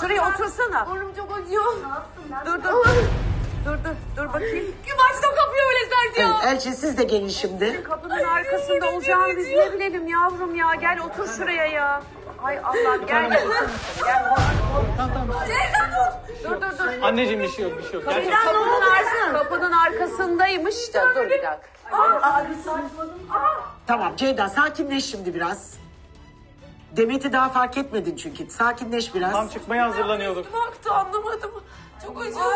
Şuraya otursana. Burnum çok acıyor. Dur dur. Dur dur dur bakayım. Gümaç da kapıyor öyle sert ya. Evet, Elçin siz de gelin şimdi. Kapının arkasında olacağını biz ne bilelim yavrum ya. Gel otur şuraya ya. Ay Allah gel. gel. Dur dur dur. Anneciğim bir şey yok bir şey yok. Gerçekten. Kapının, arkasında, kapının arkasındaymış da dur bir dakika. Tamam Ceyda sakinleş şimdi biraz. Demet'i daha fark etmedin çünkü. Sakinleş biraz. Tam çıkmaya hazırlanıyorduk. Baktı anlamadım. Çok acıyor.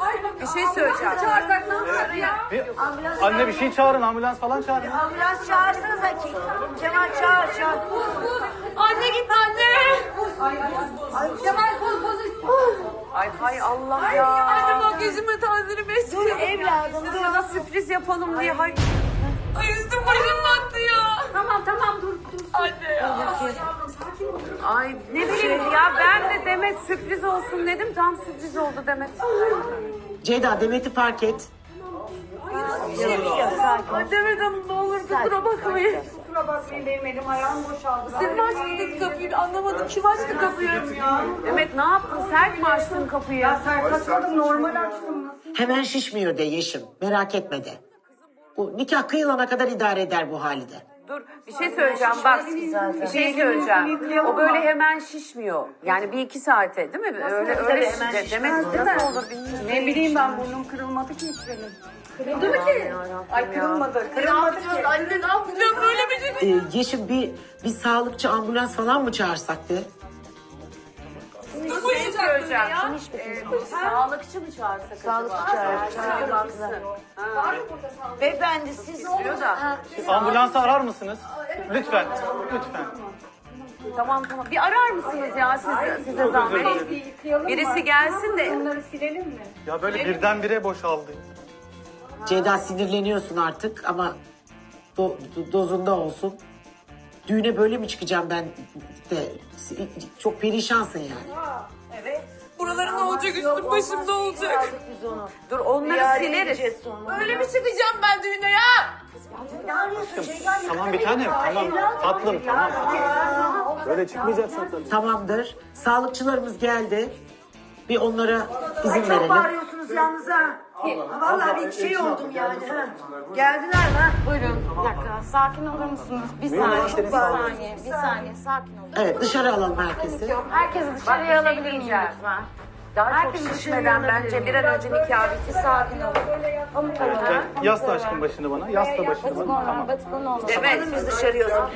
Ay bak. Bir şey söyleyeceğim. Çağırsak ne yapar ya? Bir, anne bir şey çağırın ambulans falan çağırın. Ambulans çağırsanız ki. Kemal çağır çağır. Anne git anne. Ay Kemal kol poz Ay hay Allah ya. Anne bak yüzüme tazini Dur besliyor. evladım dur. Sana sürpriz yapalım diye. Hay. Ay üstüm başım battı ya. Tamam tamam dur dur. Anne ya. Ay ne bileyim ya ben de Demet sürpriz olsun dedim. Tam sürpriz oldu Demet. Ceyda Demet'i fark et. Ay Demet Hanım ne olur kusura bakmayın. Kusura bakmayın benim elim ayağım boşaldı. Siz mi açtınız kapıyı anlamadım. Kim açtı kapıyı? Demet ne yaptın? Sert mi açtın kapıyı? Sert açmadım normal açtım. Hemen şişmiyor de Yeşim. Merak etme de. Bu nikah kıyılana kadar idare eder bu halde. Dur bir şey söyleyeceğim bak. Bir şey söyleyeceğim. O böyle hemen şişmiyor. Yani bir iki saate değil mi? Öyle öyle şişecek. Demet nasıl olur bilmiyorum. Ne bileyim ben burnum kırılmadı ki hiç benim. Kırıldı mı ki? Ay kırılmadı. Ne yapacağız anne ne yapacağım böyle bir şey? Ee, Yeşim bir, bir sağlıkçı ambulans falan mı çağırsak de? Nasıl Bir şey söyleyeceğim. ya? Ee, sağlıkçı mı çağırsak Sağlıkçı acaba? çağır. Baksın. Ha, Beyefendi siz istiyor da. Ambulansı arar mısınız? Lütfen. Lütfen. Tamam tamam. Bir arar mısınız ya siz, size zahmet? Birisi gelsin de. Bunları silelim mi? Ya böyle birdenbire boşaldı. Ceyda sinirleniyorsun artık ama do- do- dozunda olsun. Düğüne böyle mi çıkacağım ben de? Çok perişansın yani. Buraların ne olacak üstüm başımda olacak. Biz onu. Dur onları İade sileriz. sonra. Öyle mi çıkacağım ben düğüne ya? Ne arıyorsun? Tamam bir tanem tamam. Tatlım tamam. Böyle çıkmayacaksın tabii. Tamamdır. Sağlıkçılarımız geldi. Bir onlara izin Çok verelim. bağırıyorsunuz yalnız ha. Vallahi bir şey oldum yani ha. Geldiler mi? Buyurun bir dakika sakin olur musunuz? Bir saniye, bir saniye, bir saniye sakin olun. Evet dışarı alalım herkesi. Herkesi dışarıya alabilir miyim lütfen? Daha Herkes çok şişmeden bence bir an önce nikah bitsin. Sakin olun. Pamuk Yasla aşkım başını bana. Yasla başını bana. Tamam. batık olun. Evet. Biz dışarıya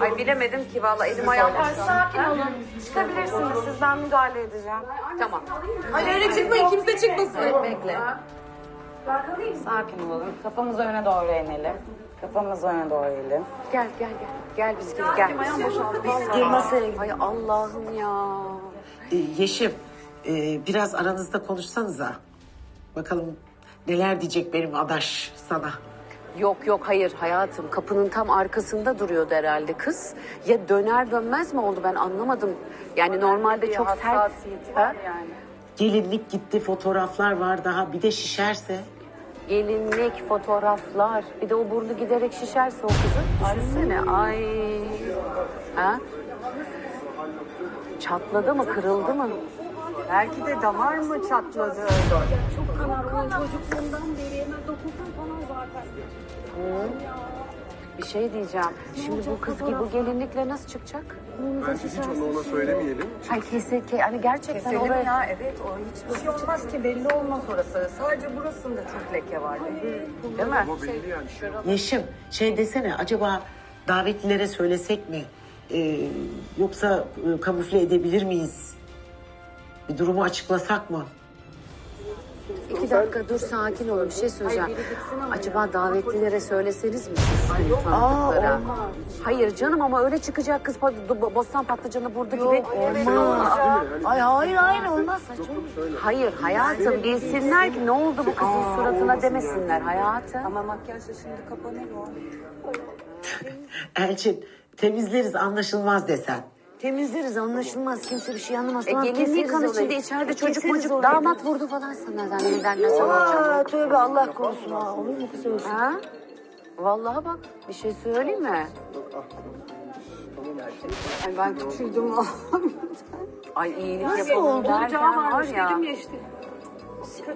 Ay bilemedim ki vallahi elim ayağım. Sakin olun. Çıkabilirsiniz siz ben müdahale edeceğim. Tamam. Ay öyle çıkmayın kimse çıkmasın. Bekle. Sakin olun. Kafamızı öne doğru inelim. Kafamızı öne doğru eğelim. Gel gel gel. Gel biz gel. gel. Biz Gel masaya Ay Allah'ım ya. Ee, Yeşim e, biraz aranızda konuşsanıza. Bakalım neler diyecek benim adaş sana. Yok yok hayır hayatım kapının tam arkasında duruyordu herhalde kız. Ya döner dönmez mi oldu ben anlamadım. Yani normalde çok sert. Ha? Gelinlik gitti fotoğraflar var daha bir de şişerse. Gelinlik, fotoğraflar. Bir de o burnu giderek şişerse o kızın. Düşünsene. Ay. Ha? Çatladı mı, kırıldı mı? Belki de damar mı çatladı? Bir şey diyeceğim. Şimdi bu kız gibi bu gelinlikle nasıl çıkacak? Bence hiç onu ona söylemeyelim. Ay kesin, ke- hani gerçekten Keselim olay- ya evet o hiç bir şey olmaz ki belli olmaz orası. Sadece burasında çok leke var. Değil mi? Ama belli yani. Yeşim şey desene acaba davetlilere söylesek mi? Ee, yoksa e, kamufle edebilir miyiz? Bir durumu açıklasak mı? İki dakika dur sakin olun bir şey söyleyeceğim. Acaba davetlilere söyleseniz mi siz hani tanıdıklara? Hayır canım ama öyle çıkacak kız bostan patlıcanı burada gibi. Olmaz. Ay hayır hayır olmaz saçma. Hayır hayatım bilsinler ki ne oldu bu kızın suratına demesinler hayatım. Ama makyajla şimdi kapanır o. Elçin temizleriz anlaşılmaz desen. Temizleriz anlaşılmaz kimse bir şey anlamaz. E, gelinliği kan içinde içeride çocuk çocuk damat vurdu falan sana zanneden nasıl olacak? Aa tövbe Allah korusun ha. Olur mu kız öyle şey? Ha? Vallahi bak bir şey söyleyeyim mi? Ay ben tuturdum Ay iyilik Nasıl yapalım oldu? derken var ya. dedim ya işte.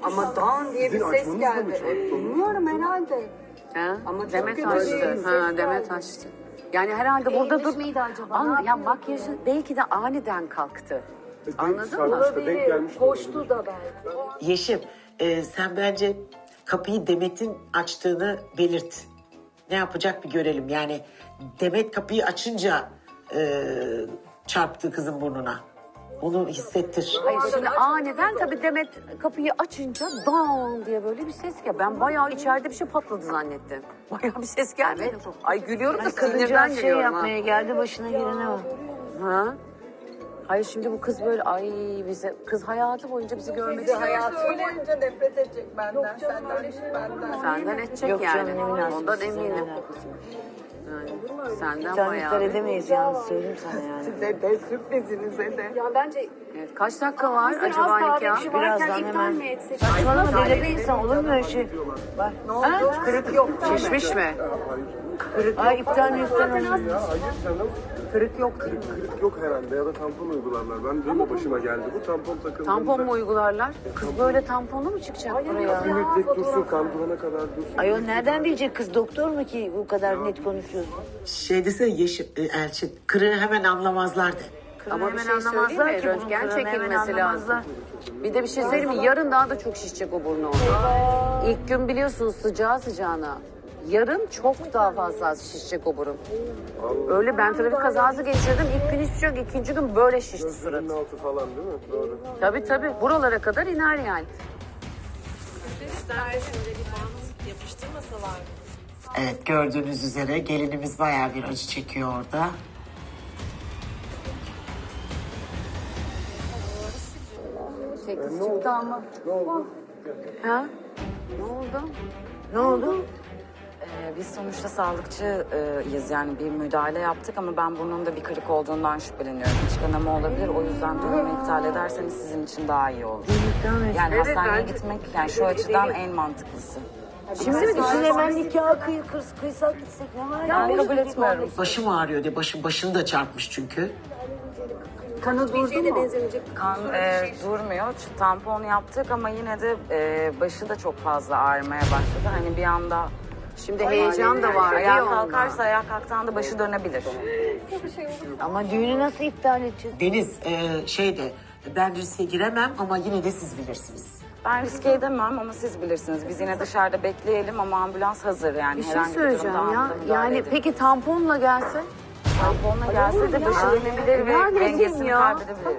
Ama dan diye bir Sizin ses açmanız da mı geldi. çarptı onu? Bilmiyorum herhalde. Ha? Ama çok Demet kötü açtı. bir Ha, Demet geldi. açtı. Yani herhalde burada Eğilmiş dur. miydi acaba? An- Ne ya makyajı belki de aniden kalktı. Anladın mı? Denk gelmiş. de Koştu da belki. Yeşim e, sen bence kapıyı Demet'in açtığını belirt. Ne yapacak bir görelim. Yani Demet kapıyı açınca e, çarptı kızın burnuna. Onu hissettir. Hayır şimdi aniden tabii Demet kapıyı açınca dan diye böyle bir ses geldi. Ben bayağı içeride bir şey patladı zannettim. Bayağı bir ses geldi. Ay gülüyorum da sinirden Kadıncağız şey gülüyorum yapmaya geldi başına gelene bak. ha. ha. Hayır şimdi bu kız böyle ay bize kız hayatı boyunca bizi görmek istiyor. Hayatı boyunca nefret edecek benden, senden, benden. Senden edecek Yok yani. canım, ne münasebet, Ondan sizin eminim. Yani senden Sen bayağı. bir- edemeyiz yalnız söyleyeyim sana yani. Size de sürprizinize de. Ya bence Evet, kaç dakika var az acaba daha nikah? bir şey varken Birazdan iptal hemen. mi etsek? Saçmalama deli bir insan olur mu öyle şey? Bak. Ne oldu? Kırık yok. Şişmiş mi? Ay iptal mi iptal olmuyor. Ya hayır canım. Kırık yok. Kırık, kırık yok herhalde ya da tampon uygularlar. Ben dün de başıma geldi bu tampon takıldı. Tampon mu uygularlar? Kız böyle tamponlu mu çıkacak buraya? Bir müddet dursun kan durana kadar dursun. Ayol nereden bilecek kız doktor mu ki bu kadar net konuşuyorsun? Şey desene Yeşim, e, Elçin, kırığı hemen anlamazlar de. Ama bir hemen şey söyleyeyim anlamazlar mi? ki bunun Röntgen kırığını, hemen çekilmesi lazım. anlamazlar. Bir de bir şey söyleyeyim mi? Yarın daha da çok şişecek o burnu orada. İlk gün biliyorsunuz sıcağı sıcağına. Yarın çok daha fazla şişecek o burun. Öyle ben trafik kazası geçirdim. İlk gün şey yok. İkinci gün böyle şişti surat. Gözlerinin altı falan değil mi? Doğru. Tabii tabii. Buralara kadar iner yani. Evet gördüğünüz üzere gelinimiz bayağı bir acı çekiyor orada. Çekti çıktı ama. Ne oldu? Ha? Ne oldu? Ne oldu? Ee, Biz sonuçta sağlıkçıyız yani bir müdahale yaptık ama ben burnumda bir kırık olduğundan şüpheleniyorum. İç kanama olabilir o yüzden düğümü iptal ederseniz sizin için daha iyi olur. Yani Evet, hastaneye bence- gitmek yani şu açıdan en mantıklısı. Şimdi mi düşün hemen nikahı kıy, kırs, kıysak gitsek ne var ya? Ben kabul etmiyorum. Başım ağrıyor de başım başını da çarpmış çünkü. Kanı durdu mu? Kan e, durmuyor. Ç- Tampon yaptık ama yine de e, başı da çok fazla ağrımaya başladı. Hani bir anda Şimdi heyecan da var. ayağa değil kalkarsa ayağa kalktığında başı dönebilir. Ama düğünü nasıl iptal edeceğiz? Deniz e, şeyde ben riske giremem ama yine de siz bilirsiniz. Ben riske edemem ama siz bilirsiniz. Biz yine dışarıda bekleyelim ama ambulans hazır yani. Bir şey herhangi söyleyeceğim durumda ya. müdahale Yani edilir. peki tamponla gelse? Tamponla gelse de başı dönebilir ve Ya ne diyeyim dengesini ya? kaybedebilir.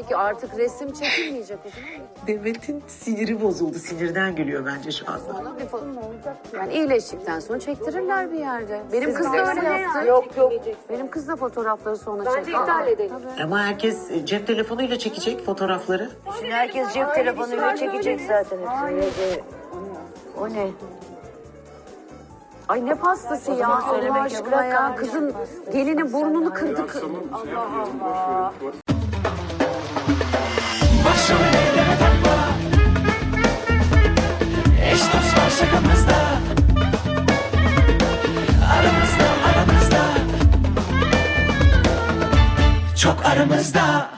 Peki artık resim çekilmeyecek o zaman. Demet'in siniri bozuldu. Sinirden gülüyor bence şu anda. Ona bir fo- Yani iyileştikten sonra çektirirler bir yerde. Benim kız da öyle yaptı. Yok yok. Benim kız da fotoğrafları sonra çekti. Bence iptal edelim. Ama herkes cep telefonuyla çekecek fotoğrafları. Şimdi herkes cep telefonuyla çekecek zaten hepsini. O ne? Ay ne pastası ya Allah aşkına ya. Kızın gelinin burnunu kırdık. Tamam şey yapıyorum. Boş verin. Başım ellere takma var şakamızda. Aramızda aramızda. Çok aramızda